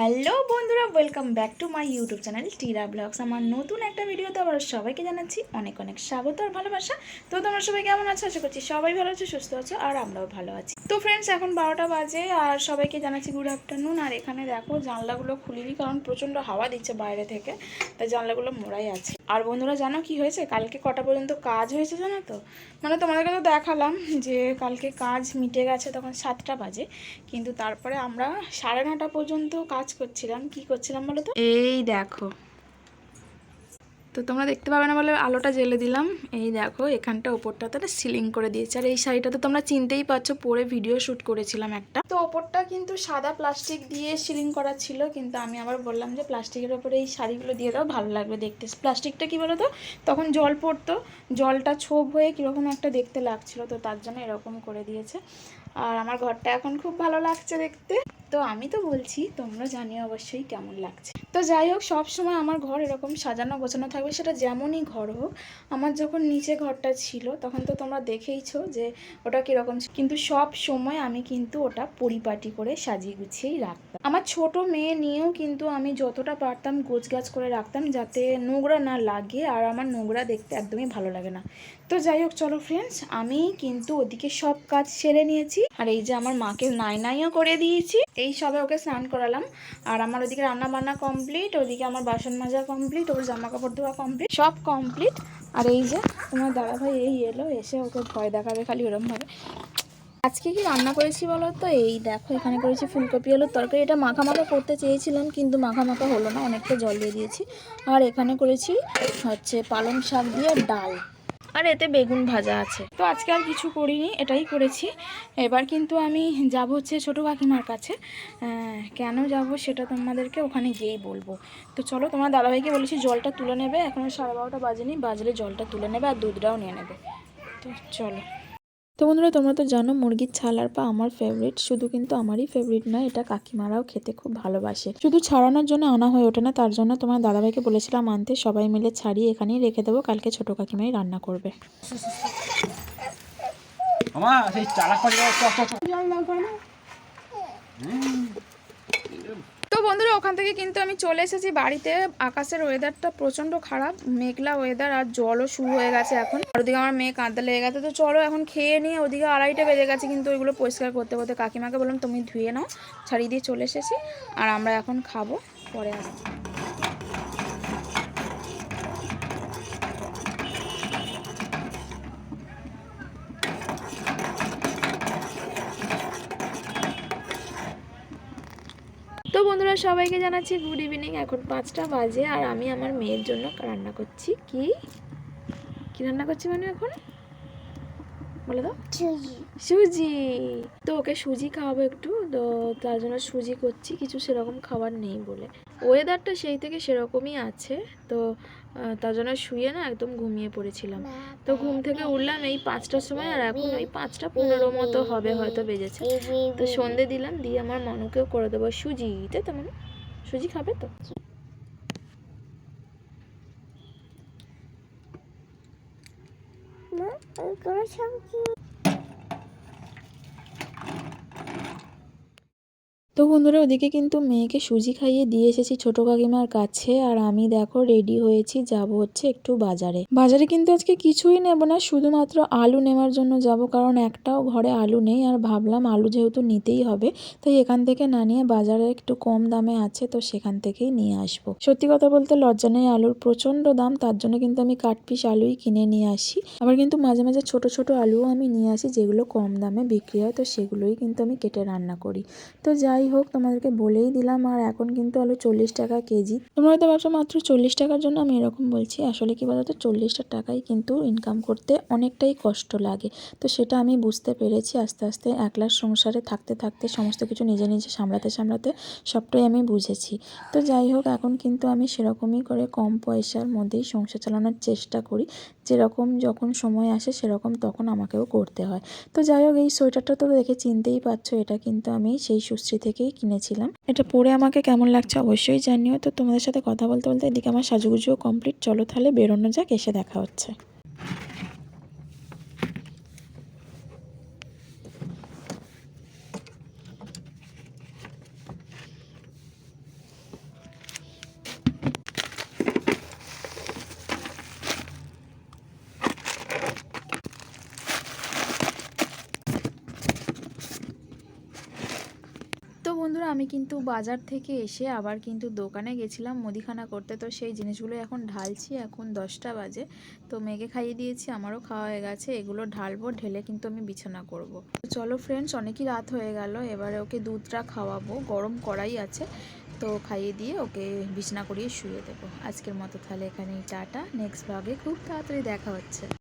Hello বন্ধুরা welcome back to my YouTube channel Tira blogs আমার নতুন একটা ভিডিওতে আবার সবাইকে জানাচ্ছি অনেক অনেক স্বাগত আর ভালোবাসা। তো তোমরা সবাই কেমন আছো? আশা করছি সবাই ভালো আছো, সুস্থ আছো, আর আমরাও ভালো আছি। তো ফ্রেন্ডস এখন বারোটা বাজে আর সবাইকে জানাচ্ছি গুড আফটারনুন আর এখানে দেখো জানলাগুলো খুলিনি, কারণ প্রচণ্ড হাওয়া দিচ্ছে বাইরে থেকে, তাই জানলাগুলো মোড়াই আছে। আর বন্ধুরা, জানো কি হয়েছে? কালকে কটা পর্যন্ত কাজ হয়েছে জানো তো? মানে তোমাদেরকে তো দেখালাম যে কালকে কাজ মিটে গেছে তখন সাতটা বাজে, কিন্তু তারপরে আমরা সাড়ে নটা পর্যন্ত কাজ করছিলাম। কি করছিলাম বলো তো? এই দেখো তো তোমরা দেখতে পাবে না বলে আলোটা জ্বেলে দিলাম। এই দেখো, এখানটা ওপরটাতে একটা সিলিং করে দিয়েছে। আর এই শাড়িটা তো তোমরা চিনতেই পারছ, পরে ভিডিও শ্যুট করেছিলাম একটা। তো ওপরটা কিন্তু সাদা প্লাস্টিক দিয়ে সিলিং করা ছিল, কিন্তু আমি আবার বললাম যে প্লাস্টিকের ওপরে এই শাড়িগুলো দিয়ে দাও, ভালো লাগবে দেখতে। প্লাস্টিকটা কী বলো তো তখন জল পড়তো, জলটা ছোপ হয়ে কীরকম একটা দেখতে লাগছিল, তো তার জন্য এরকম করে দিয়েছে। আর আমার ঘরটা এখন খুব ভালো লাগছে দেখতে। তো আমি তো বলছি, তোমরা জানিও অবশ্যই কেমন লাগছে। তো যাই হোক, সব সময় আমার ঘর এরকম সাজানো গোছানো থাকবে, সেটা যেমনই ঘর হোক। আমার যখন নিচে ঘরটা ছিল, তখন তো তোমরা দেখেইছো যে ওটা কীরকম কিন্তু সব সময় আমি কিন্তু ওটা পরিপাটি করে সাজিয়ে গুছিয়েই রাখতাম। আমার ছোট মেয়ে নিয়েও কিন্তু আমি যতটা পারতাম গোছগাছ করে রাখতাম, যাতে নোংরা না লাগে আর আমার নোংরা দেখতে একদমই ভালো লাগে না। তো যাই হোক, চলো ফ্রেন্ডস আমি কিন্তু ওদিকে সব কাজ সেরে নিয়েছি। আর এই যে আমার মাকে নাই নাইও করে দিয়েছি। এই সবে ওকে স্নান করালাম। আর আমার ওদিকে রান্না বান্না কমপ্লিট ওদিকে আমার বাসন মাজা কমপ্লিট ওর জামা কাপড় ধোয়া কমপ্লিট সব কমপ্লিট আর এই যে তোমার দাদা ভাই এই এলো, এসে ওকে ভয় দেখাবে খালি ওরমভাবে। আজকে কি রান্না করেছি বলো তো এই দেখো, এখানে করেছি ফুলকপি, আলুর তরকারি। এটা মাখা মাখা করতে চেয়েছিলাম, কিন্তু মাখা মাখা হলো না, অনেকটা জল দিয়ে দিয়েছি। আর এখানে করেছি হচ্ছে পালং শাক দিয়ে ডাল। আর এতে বেগুন ভাজা আছে। তো আজকে আর কিছু করিনি, এটাই করেছি। এবার কিন্তু আমি যাব হচ্ছে ছোটো কাকিমার কাছে। কেন যাব সেটা তোমাদেরকে ওখানে গিয়েই বলব। তো চলো, তোমার দাদাভাইকে বলেছি জলটা তুলে নেবে। এখন সাড়ে বারোটা বাজেনি, বাজলে জলটা তুলে নেবে আর দুধটাও নিয়ে নেবে। তো চলো। তো বন্ধুরা তোমরা তো জানো মুরগির ছাল আর পা আমার ফেভারিট শুধু কিন্তু আমারই ফেভারিট নয় এটা কাকিমারাও খেতে খুব ভালোবাসে। শুধু ছাড়ানোর জন্য আনা হয়ে ওঠে না তার জন্য তোমার দাদাভাইকে বলেছিলাম আনতে সবাই মিলে ছাড়িয়ে এখানেই রেখে দেবো কালকে ছোট কাকিমাই রান্না করবে। সেই চালাক ওখান থেকে কিন্তু আমি চলে এসেছি বাড়িতে। আকাশের ওয়েদারটা প্রচণ্ড খারাপ, মেঘলা ওয়েদার আর জলও শুরু হয়ে গেছে এখন। আর ওদিকে আমার মেয়ে কাঁদতে লেগে গেছে। তো চলো এখন খেয়ে নিয়ে ওদিকে আড়াইটা বেজে গেছে কিন্তু ওইগুলো পরিষ্কার করতে করতে কাকিমাকে বললাম, তুমি ধুয়ে নাও, ছাড়িয়ে দিয়ে চলে এসেছি। আর আমরা এখন খাব, পরে আসছি। তো বন্ধুরা সবাইকে জানাচ্ছি গুড ইভিনিং এখন পাঁচটা বাজে আর আমি আমার মেয়ের জন্য রান্না করছি। কি? কি রান্না করছি মানে এখন? বলে দাও। সুজি। তো ওকে সুজি খাওয়াবো একটু। তো তার জন্য সুজি করছি। কিছু সেরকম খাবার নেই বলে। ওয়েদারটা সেই থেকে সেরকমই আছে। তো তার জন্য শুয়ে না একদম ঘুমিয়ে পড়েছিলাম। তো ঘুম থেকে উঠলাম এই পাঁচটার সময় আর এখন ওই পাঁচটা পনেরো মতো হবে হয়তো বেজেছে। তো সন্ধে দিলাম, দিয়ে আমার মানুকেও করে দেবো সুজি। তাই তো মানে? সুজি খাবে তো? তো বন্ধুরা, ওদিকে কিন্তু মেয়েকে সুজি খাইয়ে দিয়ে এসেছি ছোট কাকিমার কাছে। আর আমি দেখো রেডি হয়েছি, যাব হচ্ছে একটু বাজারে। বাজারে কিন্তু আজকে কিছুই নেব না, শুধুমাত্র আলু নেওয়ার জন্য যাব। কারণ একটাও ঘরে আলু নেই, আর ভাবলাম আলু যেহেতু নিতেই হবে, তাই এখান থেকে না নিয়ে বাজারে একটু কম দামে আছে, তো সেখান থেকেই নিয়ে আসব। সত্যি কথা বলতে লজ্জা নেই আলুর প্রচণ্ড দাম, তার জন্য কিন্তু আমি কাঠ পিস আলুই কিনে নিয়ে আসি। আবার কিন্তু মাঝে মাঝে ছোট ছোট আলুও আমি নিয়ে আসি, যেগুলো কম দামে বিক্রি হয়, তো সেগুলোই কিন্তু আমি কেটে রান্না করি। তো যাই হোক, তোমাদেরকে বলেই দিলাম। আর এখন কিন্তু আলু চল্লিশ টাকা কেজি। তোমরা হয়তো ভাবছ, মাত্র চল্লিশ টাকার জন্য আমি এরকম বলছি। আসলে কি বলতো, চল্লিশটা টাকায় কিন্তু ইনকাম করতে অনেকটাই কষ্ট লাগে। তো সেটা আমি বুঝতে পেরেছি। আস্তে আস্তে একলার সংসারে থাকতে থাকতে, সমস্ত কিছু নিজে নিজে সামলাতে সামলাতে সবটাই আমি বুঝেছি। তো যাই হোক, এখন কিন্তু আমি সেরকমই করে কম পয়সার মধ্যেই সংসার চালানোর চেষ্টা করি। যেরকম যখন সময় আসে, সেরকম তখন আমাকেও করতে হয়। তো যাই হোক, এই সোয়েটারটা তো দেখে চিনতেই পারছ, এটা কিন্তু আমি সেই সুশ্রী থেকেই কিনেছিলাম। এটা পরে আমাকে কেমন লাগছে অবশ্যই জানিও। তো তোমাদের সাথে কথা বলতে বলতে এদিকে আমার সাজুগুজুও কমপ্লিট চলো তাহলে বেরোনো যাক, এসে দেখা হচ্ছে। আমি কিন্তু বাজার থেকে এসে আবার কিন্তু দোকানে গেছিলাম মুদিখানা করতে। তো সেই জিনিসগুলো এখন ঢালছি, এখন দশটা বাজে। তো মেয়েকে খাইয়ে দিয়েছি, আমারও খাওয়া হয়ে গেছে। এগুলো ঢালবো, ঢেলে কিন্তু আমি বিছানা করব। তো চলো ফ্রেন্ডস অনেকই রাত হয়ে গেল। এবারে ওকে দুধটা খাওয়াবো। গরম কড়াই আছে। তো খাইয়ে দিয়ে ওকে বিছানা করিয়ে শুয়ে দেবো। আজকের মতো তাহলে এখানেই, টাটা। নেক্সট ভাগে খুব তাড়াতাড়ি দেখা হচ্ছে।